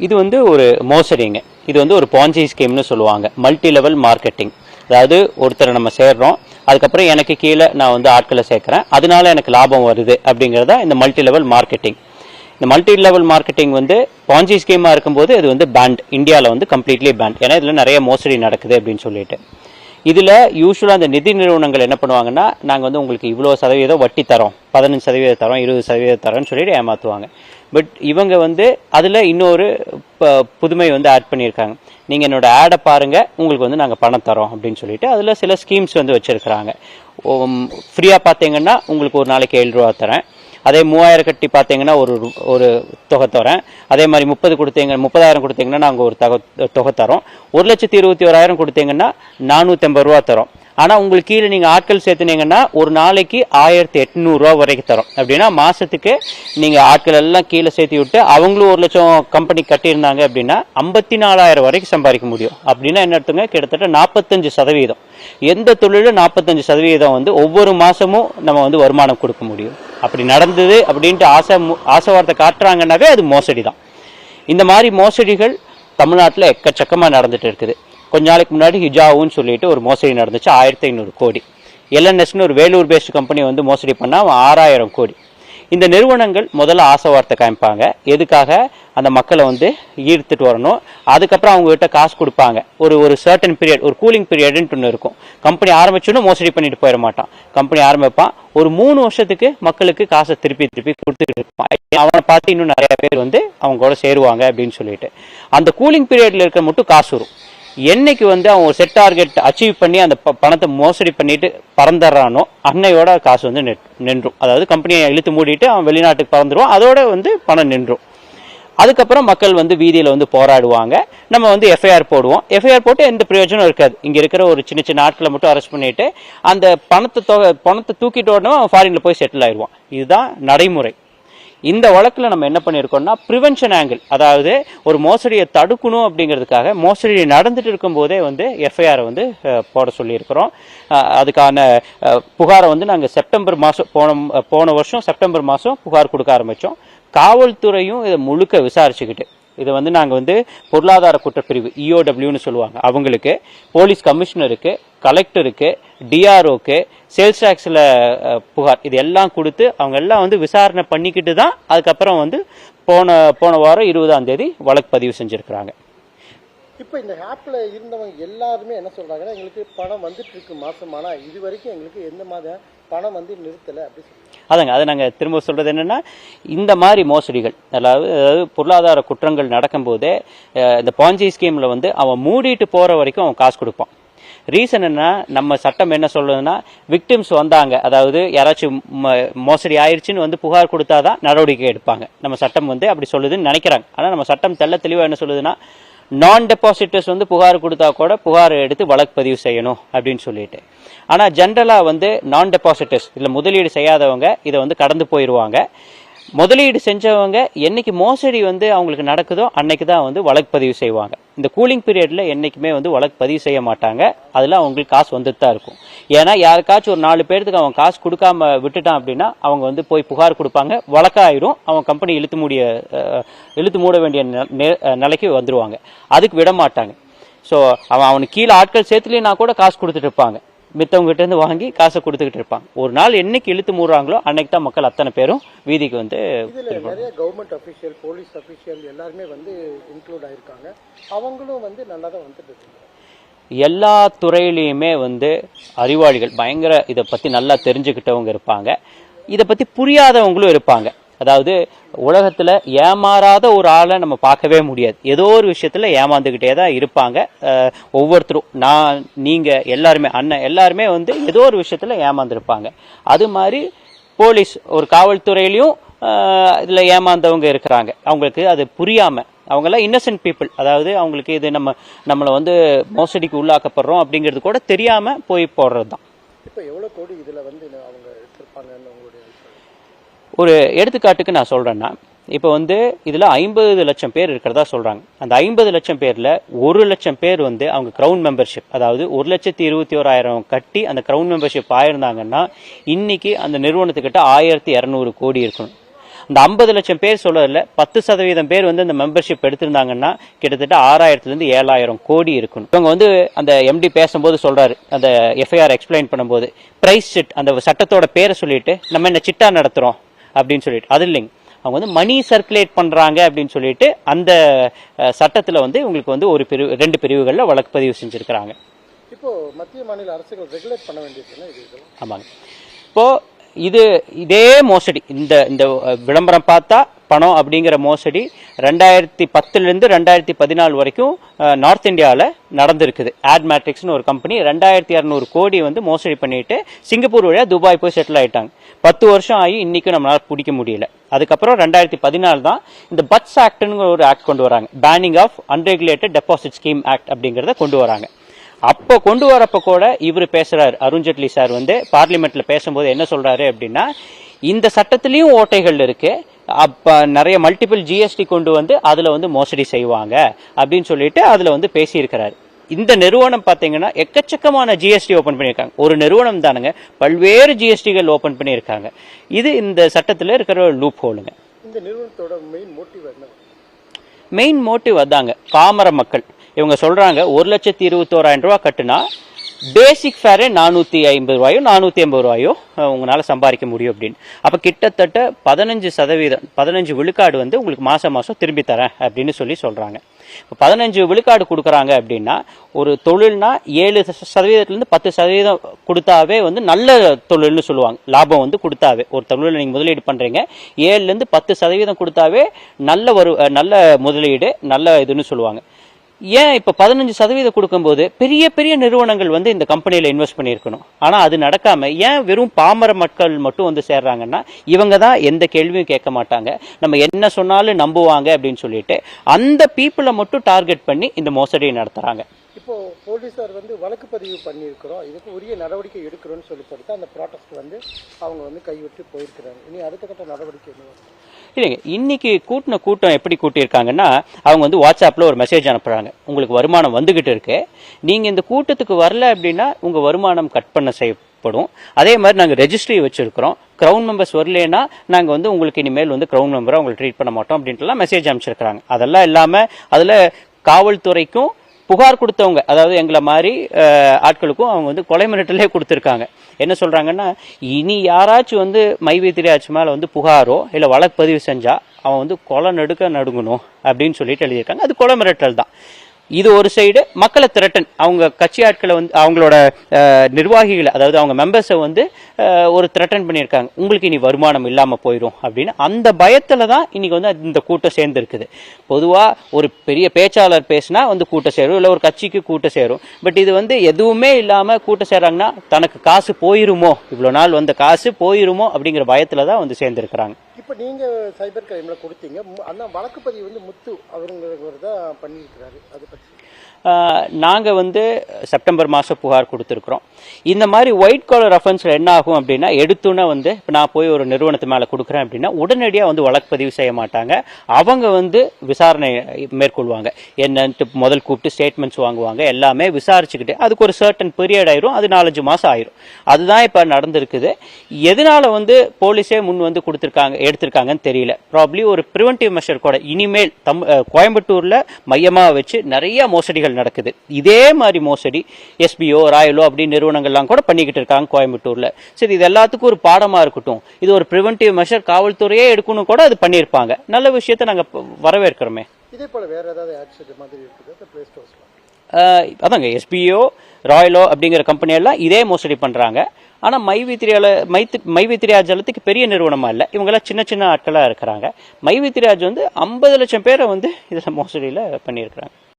இது வந்து ஒரு மோசடிங்க. இது வந்து ஒரு பாஞ்சி ஸ்கீம்னு சொல்லுவாங்க. மல்டி லெவல் மார்க்கெட்டிங் அதாவது ஒருத்தரை நம்ம சேர்றோம். அதுக்கப்புறம் எனக்கு கீழே நான் வந்து ஆட்களை சேர்க்குறேன். அதனால எனக்கு லாபம் வருது அப்படிங்கிறதா இந்த மல்டி லெவல் மார்க்கெட்டிங் இந்த மல்டி லெவல் மார்க்கெட்டிங் வந்து பாஞ்சி ஸ்கீமா இருக்கும்போது இது வந்து பேண்ட் இந்தியாவில் வந்து கம்ப்ளீட்லி பேண்ட் ஏன்னா இதில் நிறைய மோசடி நடக்குது அப்படின்னு சொல்லிட்டு. இதில் யூஸ்வலாக அந்த நிதி நிறுவனங்கள் என்ன பண்ணுவாங்கன்னா நாங்கள் வந்து உங்களுக்கு இவ்வளோ சதவீதம் வட்டி தரோம். பதினஞ்சு சதவீதம் தரோம் இருபது சதவீதம் தரோம்னு சொல்லிட்டு ஏமாற்றுவாங்க பட் இவங்க வந்து அதில் இன்னொரு புதுமை வந்து ஆட் பண்ணியிருக்காங்க. நீங்கள் என்னோட ஆடை பாருங்கள் உங்களுக்கு வந்து நாங்கள் பணம் தரோம் அப்படின்னு சொல்லிட்டு அதில் சில ஸ்கீம்ஸ் வந்து வச்சுருக்கிறாங்க. ஃப்ரீயாக பார்த்தீங்கன்னா உங்களுக்கு ஒரு நாளைக்கு ஏழு ரூபா தரேன். அதே மூவாயிரம் கட்டி பார்த்தீங்கன்னா ஒரு ஒரு தொகை தரேன். அதே மாதிரி முப்பது கொடுத்தீங்க முப்பதாயிரம் கொடுத்தீங்கன்னா நாங்கள் ஒரு தொகை தொகை தரோம். ஒரு லட்சத்தி இருபத்தி ஓராயிரம் கொடுத்தீங்கன்னா நானூற்றம்பது ரூபா தரோம். ஆனால் உங்களுக்கு கீழே நீங்கள் ஆட்கள் சேர்த்துனீங்கன்னா ஒரு நாளைக்கு ஆயிரத்தி எட்நூறுரூவா வரைக்கும் தரோம். அப்படின்னா மாதத்துக்கு நீங்கள் ஆட்கள் எல்லாம் கீழே சேர்த்து விட்டு அவங்களும் ஒரு லட்சம் கம்பெனி கட்டியிருந்தாங்க அப்படின்னா ஐம்பத்தி நாலாயிரம் வரைக்கும் சம்பாதிக்க முடியும். அப்படின்னா என்ன அர்த்தங்க? கிட்டத்தட்ட நாற்பத்தஞ்சு சதவீதம். எந்த தொழிலும் நாற்பத்தஞ்சு சதவீதம் வந்து ஒவ்வொரு மாதமும் நம்ம வந்து வருமானம் கொடுக்க முடியும். அப்படி நடந்தது அப்படின்ட்டு ஆசை ஆசை வார்த்தை காட்டுறாங்கன்னாவே அது மோசடி தான் இந்த மாதிரி மோசடிகள் தமிழ்நாட்டில் எக்கச்சக்கமாக நடந்துட்டு இருக்குது. கொஞ்ச நாளைக்கு முன்னாடி ஹிஜாவுன்னு சொல்லிட்டு ஒரு மோசடி நடந்துச்சு ஆயிரத்தி ஐநூறு கோடி. எல்என்எஸ்னு ஒரு வேலூர் பேஸ்ட் கம்பெனி வந்து மோசடி பண்ணால் அவன் ஆறாயிரம் கோடி. இந்த நிறுவனங்கள் முதல்ல ஆசை வார்த்தை காமிப்பாங்க. எதுக்காக? அந்த மக்களை வந்து ஈர்த்துட்டு வரணும். அதுக்கப்புறம் அவங்ககிட்ட காசு கொடுப்பாங்க. ஒரு ஒரு சர்டன் பீரியட் ஒரு கூலிங் பீரியடுன்ட்டு ஒன்று இருக்கும். கம்பெனி ஆரம்பிச்சோன்னு மோசடி பண்ணிட்டு போயிட மாட்டான். கம்பெனி ஆரம்பிப்பான். ஒரு மூணு வருஷத்துக்கு மக்களுக்கு காசை திருப்பி திருப்பி கொடுத்துட்டு இருப்பான். அவனை பார்த்து இன்னும் நிறைய பேர் வந்து அவங்க கூட சேருவாங்க அப்படின்னு சொல்லிட்டு. அந்த கூலிங் பீரியடில் இருக்க மட்டும் காசு வரும். என்னைக்கு வந்து அவன் ஒரு செட் டார்கெட் அச்சீவ் பண்ணி அந்த ப- பணத்தை மோசடி பண்ணிட்டு பறந்துடுறானோ அன்னையோட காசு வந்து நின்றும். அதாவது கம்பெனியை இழுத்து மூடிட்டு அவன் வெளிநாட்டுக்கு பறந்துடுவான். அதோட வந்து பணம் நின்றும். அதுக்கப்புறம் மக்கள் வந்து வீதியில் வந்து போராடுவாங்க. நம்ம வந்து எஃப்ஐஆர் போடுவோம். எஃப்ஐஆர் போட்டு எந்த பிரயோஜனம் இருக்காது. இங்கே இருக்கிற ஒரு சின்ன சின்ன ஆட்களை மட்டும் அரெஸ்ட் பண்ணிட்டு அந்த பணத்தை தொகை பணத்தை தூக்கிட்டு உடனே அவன் போய் செட்டில் ஆயிடுவான். இதுதான் நடைமுறை. இந்த வழக்கில் நம்ம என்ன பண்ணியிருக்கோம்னா ப்ரிவென்ஷன் ஆங்கிள் அதாவது ஒரு மோசடியை தடுக்கணும் அப்படிங்கிறதுக்காக மோசடி நடந்துட்டு இருக்கும்போதே வந்து எஃப்ஐஆரை வந்து போட சொல்லியிருக்கிறோம். அதுக்கான புகாரை வந்து நாங்கள் செப்டம்பர் மாதம் போன போன வருஷம் செப்டம்பர் மாதம் புகார் கொடுக்க ஆரம்பித்தோம் காவல்துறையும் இதை முழுக்க விசாரிச்சுக்கிட்டு இதை வந்து நாங்கள் வந்து பொருளாதார குற்றப்பிரிவு இஓடபிள்யூன்னு சொல்லுவாங்க. அவங்களுக்கு போலீஸ் கமிஷனருக்கு கலெக்டருக்கு டிஆர்ஓக்கு சேல்ஸ் டேக்ஸில் புகார் இது எல்லாம் கொடுத்து அவங்க எல்லாம் வந்து விசாரணை பண்ணிக்கிட்டு தான் அதுக்கப்புறம் வந்து போன போன வாரம் இருபதாம் தேதி வழக்கு பதிவு செஞ்சுருக்கிறாங்க. இப்போ இந்த ஆப்பில் இருந்தவங்க எல்லாருமே என்ன சொல்கிறாங்கன்னா எங்களுக்கு பணம் வந்துட்டு இருக்கு மாதமானா இது வரைக்கும் எங்களுக்கு எந்த மாதிரி பணம் வந்து நிறுத்தலை அப்படின்னு சொல்றாங்க. அதாங்க அதை நாங்கள் திரும்ப சொல்றது என்னன்னா இந்த மாதிரி மோசடிகள் அதாவது அதாவது பொருளாதார குற்றங்கள் நடக்கும்போதே இந்த பாஞ்சி ஸ்கீம்ல வந்து அவன் மூடிட்டு போற வரைக்கும் அவன் காசு கொடுப்பான். ரீசன் என்ன நம்ம சட்டம் என்ன சொல்லுதுன்னா விக்டிம்ஸ் வந்தாங்க அதாவது யாராச்சும் மோசடி ஆயிடுச்சுன்னு வந்து புகார் கொடுத்தாதான் நடவடிக்கை எடுப்பாங்க. நம்ம சட்டம் வந்து அப்படி சொல்லுதுன்னு நினைக்கிறாங்க. ஆனால் நம்ம சட்டம் தெள்ள தெளிவாக என்ன சொல்லுதுன்னா நான் டெபாசிட்டர்ஸ் வந்து புகார் கொடுத்தா கூட புகார் எடுத்து வழக்கு பதிவு செய்யணும் அப்படின்னு சொல்லிட்டு. ஆனா ஜென்ரலா வந்து நான் டெபாசிட்டர்ஸ் இல்லை முதலீடு செய்யாதவங்க இதை வந்து கடந்து போயிடுவாங்க முதலீடு செஞ்சவங்க என்னைக்கு மோசடி வந்து அவங்களுக்கு நடக்குதோ அன்னைக்கு தான் வந்து வழக்கு பதிவு செய்வாங்க. இந்த கூலிங் பீரியட்ல என்னைக்குமே வந்து வழக்கு பதிவு செய்ய மாட்டாங்க. அதில் அவங்களுக்கு காசு வந்துட்டு தான் இருக்கும். ஏன்னா யாருக்காச்சும் ஒரு நாலு பேர்த்துக்கு அவன் காசு கொடுக்காம விட்டுட்டான் அப்படின்னா அவங்க வந்து போய் புகார் கொடுப்பாங்க. வழக்காயிரும். அவன் கம்பெனி இழுத்து மூடிய இழுத்து மூட வேண்டிய நெ- நெ- நிலைக்கு வந்துடுவாங்க அதுக்கு விட மாட்டாங்க. ஸோ அவன் அவனுக்கு கீழே ஆட்கள் சேர்த்துலையும் கூட காசு கொடுத்துட்டு இருப்பாங்க. மித்தவங்க கிட்ட இருந்து வாங்கி காசை கொடுத்துக்கிட்டு இருப்பாங்க. ஒரு நாள் என்னைக்கு இழுத்து மூடுறாங்களோ அன்னைக்கு தான் மக்கள் அத்தனை பேரும் வீதிக்கு வந்து நிறைய கவர்மெண்ட் அஃபிஷியல் போலீஸ் அஃபிஷியல் எல்லாருமே வந்து இன்க்ளூட் ஆயிருக்காங்க. அவங்களும் வந்து நல்லா தான் வந்துட்டு எல்லா துறையிலையுமே வந்து அறிவாளிகள் பயங்கர இதை பத்தி நல்லா தெரிஞ்சுக்கிட்டவங்க இருப்பாங்க. இதை பத்தி புரியாதவங்களும் இருப்பாங்க. அதாவது உலகத்தில் ஏமாறாத ஒரு ஆளை நம்ம பார்க்கவே முடியாது. ஏதோ ஒரு விஷயத்தில் ஏமாந்துக்கிட்டே தான் இருப்பாங்க ஒவ்வொருத்தரும் நான் நீங்கள் எல்லாருமே அண்ணன் எல்லாருமே வந்து ஏதோ ஒரு விஷயத்தில் ஏமாந்துருப்பாங்க. அது மாதிரி போலீஸ் ஒரு காவல்துறையிலையும் இதில் ஏமாந்தவங்க இருக்கிறாங்க. அவங்களுக்கு அது புரியாமல் அவங்களாம் இன்னசென்ட் பீப்புள் அதாவது அவங்களுக்கு இது நம்ம நம்மளை வந்து மோசடிக்கு உள்ளாக்கப்படுறோம் அப்படிங்கிறது கூட தெரியாமல் போய் போடுறது தான் இப்போ எவ்வளோ கோடி இதில் வந்து அவங்க எடுத்திருப்பாங்கன்னு உங்களுடைய ஒரு எடுத்துக்காட்டுக்கு நான் சொல்கிறேன்னா இப்போ வந்து இதில் ஐம்பது லட்சம் பேர் இருக்கிறதா சொல்கிறாங்க அந்த ஐம்பது லட்சம் பேரில் ஒரு லட்சம் பேர் வந்து அவங்க க்ரௌன் மெம்பர்ஷிப் அதாவது ஒரு லட்சத்தி இருபத்தி ஓராயிரம் கட்டி அந்த க்ரௌன் மெம்பர்ஷிப் ஆயிருந்தாங்கன்னா இன்னைக்கு அந்த நிறுவனத்துக்கிட்ட ஆயிரத்தி இரநூறு கோடி இருக்கணும். இந்த ஐம்பது லட்சம் பேர் சொல்லல பத்து சதவீதம் பேர் வந்து இந்த மெம்பர்ஷிப் எடுத்திருந்தாங்கன்னா கிட்டத்தட்ட ஆறாயிரத்துலேருந்து ஏழாயிரம் கோடி இருக்கணும். இவங்க வந்து அந்த எம்டி பேசும்போது சொல்றாரு அந்த எஃப்ஐஆர் எக்ஸ்பிளைன் பண்ணும்போது பிரைஸ் சிட் அந்த சட்டத்தோட பேரை சொல்லிட்டு நம்ம என்ன சிட்டா நடத்துகிறோம் அப்படின்னு சொல்லிட்டு. அது இல்லைங்க. அவங்க வந்து மணி சர்க்குலேட் பண்றாங்க அப்படின்னு சொல்லிட்டு அந்த சட்டத்துல வந்து உங்களுக்கு வந்து ஒரு பிரிவு ரெண்டு பிரிவுகள்ல வழக்கு பதிவு செஞ்சிருக்கிறாங்க. இப்போ மத்திய மாநில அரசுகள் ரெகுலேட் பண்ண இதெல்லாம்? ஆமாங்க. இப்போ இது இதே மோசடி. இந்த இந்த விளம்பரம் பார்த்தா பணம் அப்படிங்கிற மோசடி ரெண்டாயிரத்தி பத்துலேருந்து ரெண்டாயிரத்தி பதினாலு வரைக்கும் நார்த் இந்தியாவில் நடந்திருக்குது. ஆட் மேட்ரிக்ஸ்னு ஒரு கம்பெனி ரெண்டாயிரத்தி இரநூறு கோடி வந்து மோசடி பண்ணிட்டு சிங்கப்பூர் வழியாக துபாய் போய் செட்டில் ஆகிட்டாங்க பத்து வருஷம் ஆகி இன்றைக்கும் நம்மளால் பிடிக்க முடியல. அதுக்கப்புறம் ரெண்டாயிரத்தி பதினாலு தான் இந்த பட்ஸ் ஆக்ட்னு ஒரு ஆக்ட் கொண்டு வராங்க. Banning of unregulated deposit scheme act அப்படிங்கிறத கொண்டு வராங்க. அப்போ கொண்டு வரப்ப கூட இவர் பேசுறாரு அருண்ஜேட்லி சார் வந்து பார்லிமெண்ட்ல பேசும்போது என்ன சொல்றாரு அப்படின்னா இந்த சட்டத்திலையும் ஓட்டைகள் இருக்கு அப்ப நிறைய மல்டிபிள் ஜிஎஸ்டி கொண்டு வந்து அதுல வந்து மோசடி செய்வாங்க அப்படின்னு சொல்லிட்டு அதுல வந்து பேசியிருக்கிறாரு. இந்த நிறுவனம் பாத்தீங்கன்னா எக்கச்சக்கமான ஜிஎஸ்டி ஓபன் பண்ணியிருக்காங்க. ஒரு நிறுவனம் தானுங்க. பல்வேறு ஜிஎஸ்டிகள் ஓபன் பண்ணியிருக்காங்க. இது இந்த சட்டத்துல இருக்கிற லூப் ஹோலுங்க இந்த நிறுவனத்தோட மெயின் மோட்டிவ் என்ன? மெயின் மோட்டிவ் அதாங்க. பாமர மக்கள். இவங்க சொல்றாங்க ஒரு லட்சத்தி இருபத்தோராயிரம் ரூபாய் கட்டுனா பேசிக் ஃபேரே நானூற்றி ஐம்பது ரூபாயோ நானூற்றி ஐம்பது ரூபாயோ உங்களால் சம்பாதிக்க முடியும் அப்படின்னு. அப்போ கிட்டத்தட்ட பதினஞ்சு சதவீதம் பதினஞ்சு விழுக்காடு வந்து உங்களுக்கு மாதம் மாதம் திரும்பி தரேன் அப்படின்னு சொல்லி சொல்கிறாங்க இப்போ பதினஞ்சு விழுக்காடு கொடுக்குறாங்க அப்படின்னா ஒரு தொழில்னா ஏழு சதவீதத்துலேருந்து பத்து சதவீதம் கொடுத்தாவே வந்து நல்ல தொழில்னு சொல்லுவாங்க. லாபம் வந்து கொடுத்தாவே ஒரு தொழில் நீங்கள் முதலீடு பண்ணுறீங்க ஏழுலேருந்து பத்து சதவீதம் கொடுத்தாவே நல்ல ஒரு நல்ல முதலீடு நல்ல இதுன்னு சொல்லுவாங்க. ஏன் இப்போ பதினஞ்சு சதவீதம் கொடுக்கும்போது பெரிய பெரிய நிறுவனங்கள் வந்து இந்த கம்பெனியில் இன்வெஸ்ட் பண்ணியிருக்கணும். ஆனால் அது நடக்காம ஏன் வெறும் பாமர மக்கள் மட்டும் வந்து சேர்றாங்கன்னா இவங்க தான் எந்த கேள்வியும் கேட்க மாட்டாங்க. நம்ம என்ன சொன்னாலும் நம்புவாங்க அப்படின்னு சொல்லிட்டு அந்த பீப்புளை மட்டும் டார்கெட் பண்ணி இந்த மோசடியை நடத்துகிறாங்க போலீஸார் வந்து வழக்கு பதிவு பண்ணியிருக்கிறோம். இதுக்கு உரிய நடவடிக்கை எடுக்கிறோம்னு சொல்லி பொறுத்து அந்த ப்ராட்டஸ்ட் வந்து அவங்க வந்து கைவிட்டு போயிருக்கிறாங்க. இனி அடுத்த கட்ட நடவடிக்கை என்ன இல்லைங்க இன்னைக்கு கூட்டின கூட்டம் எப்படி கூட்டியிருக்காங்கன்னா அவங்க வந்து வாட்ஸ்அப்பில் ஒரு மெசேஜ் அனுப்புகிறாங்க உங்களுக்கு வருமானம் வந்துக்கிட்டு இருக்கு. நீங்கள் இந்த கூட்டத்துக்கு வரல அப்படின்னா உங்கள் வருமானம் கட் பண்ண செய்யப்படும். அதே மாதிரி நாங்கள் ரெஜிஸ்ட்ரி வச்சுருக்கிறோம். க்ரௌன் மெம்பர்ஸ் வரலனா நாங்கள் வந்து உங்களுக்கு இனிமேல் வந்து க்ரௌன் மெம்பராக உங்களுக்கு ட்ரீட் பண்ண மாட்டோம் அப்படின்ட்டுலாம் மெசேஜ் அனுப்பிச்சிருக்கிறாங்க. அதெல்லாம் இல்லாமல் அதில் காவல்துறைக்கும் புகார் கொடுத்தவங்க அதாவது எங்களை மாதிரி ஆட்களுக்கும் அவங்க வந்து கொலை மிரட்டலே கொடுத்துருக்காங்க. என்ன சொல்கிறாங்கன்னா இனி யாராச்சும் வந்து மைவேத்திரியாச்சு மேலே வந்து புகாரோ இல்லை வழக்கு பதிவு செஞ்சால் அவன் வந்து கொலை நடுக்க நடுங்கணும் அப்படின்னு சொல்லிட்டு எழுதியிருக்காங்க. அது கொலை மிரட்டல் தான். இது ஒரு சைடு மக்களை திரட்டன். அவங்க கட்சி ஆட்களை வந்து அவங்களோட நிர்வாகிகளை அதாவது அவங்க மெம்பர்ஸை வந்து ஒரு திரட்டன் பண்ணியிருக்காங்க. உங்களுக்கு இனி வருமானம் இல்லாமல் போயிடும் அப்படின்னு. அந்த பயத்தில் தான் இன்னைக்கு வந்து இந்த கூட்டம் சேர்ந்துருக்குது. பொதுவாக ஒரு பெரிய பேச்சாளர் பேசினா வந்து கூட்டம் சேரும் இல்லை ஒரு கட்சிக்கு கூட்டம் சேரும். பட் இது வந்து எதுவுமே இல்லாமல் கூட்டம் சேராங்கன்னா தனக்கு காசு போயிருமோ? இவ்வளோ நாள் வந்த காசு போயிருமோ? அப்படிங்கிற பயத்தில் தான் வந்து சேர்ந்துருக்குறாங்க. இப்போ நீங்கள் சைபர் கிரைமில் கொடுத்தீங்க. அந்த வழக்கு பதிவு வந்து முத்து அவருங்கிறவர் தான் பண்ணியிருக்கிறாரு. அதை பற்றி நாங்கள் வந்து செப்டம்பர் மாதம் புகார் கொடுத்துருக்குறோம். இந்த மாதிரி ஒயிட் காலர் அஃபென்ஸ்ல என்ன ஆகும் அப்படின்னா எடுத்தோன்னே வந்து இப்போ நான் போய் ஒரு நிறுவனத்து மேலே கொடுக்குறேன் அப்படின்னா உடனடியாக வந்து வழக்கு பதிவு செய்ய மாட்டாங்க. அவங்க வந்து விசாரணை மேற்கொள்வாங்க. என்னன்ட்டு முதல் கூப்பிட்டு ஸ்டேட்மெண்ட்ஸ் வாங்குவாங்க. எல்லாமே விசாரிச்சுக்கிட்டு அதுக்கு ஒரு சர்டன் பீரியட் ஆயிரும். அது நாலஞ்சு மாதம் ஆயிரும். அதுதான் இப்போ நடந்திருக்குது. எதனால வந்து போலீஸே முன் வந்து கொடுத்துருக்காங்க எடுத்திருக்காங்கன்னு தெரியல. ப்ராப்ளி ஒரு ப்ரிவென்டிவ் மெஷர் கூட. இனிமேல் தம் கோயம்புத்தூரில் மையமாக வச்சு நிறைய மோசடிகள் நடக்குது. இதே மாதிரி மோசடி எஸ்பிஓ ராயலோ அப்படி நிறுவனங்கள்லாம் கூட பண்ணிக்கிட்டு இருக்காங்க கோயம்புத்தூர்ல. சரி இது எல்லாத்துக்கும் ஒரு பாடமா இருக்கட்டும். இது ஒரு ப்ரிவென்டிவ் மெஷர் காவல்துறையே எடுக்கணும் கூட அது பண்ணியிருப்பாங்க. நல்ல விஷயத்தை நாங்க ப- வரவேற்கிறோமே. இதே போல வேற ஏதாவது மாதிரி இருக்குது? அந்த பிளே ஸ்டோர்ஸ்ல ஆஹ் அதாங்க எஸ்பிஓ ராயலோ அப்படிங்கிற கம்பெனி எல்லாம் இதே மோசடி பண்றாங்க. ஆனா மைவித்திரியால மைத்து மைவித்திரியா ஜலத்துக்கு பெரிய நிறுவனமா இல்ல. இவங்கெல்லாம் சின்ன சின்ன ஆட்களா இருக்கிறாங்க. மைவித்திரியாஜ் வந்து ஐம்பது லட்சம் பேரை வந்து இதுல மோசடியில பண்ணியிருக்கிறாங்க.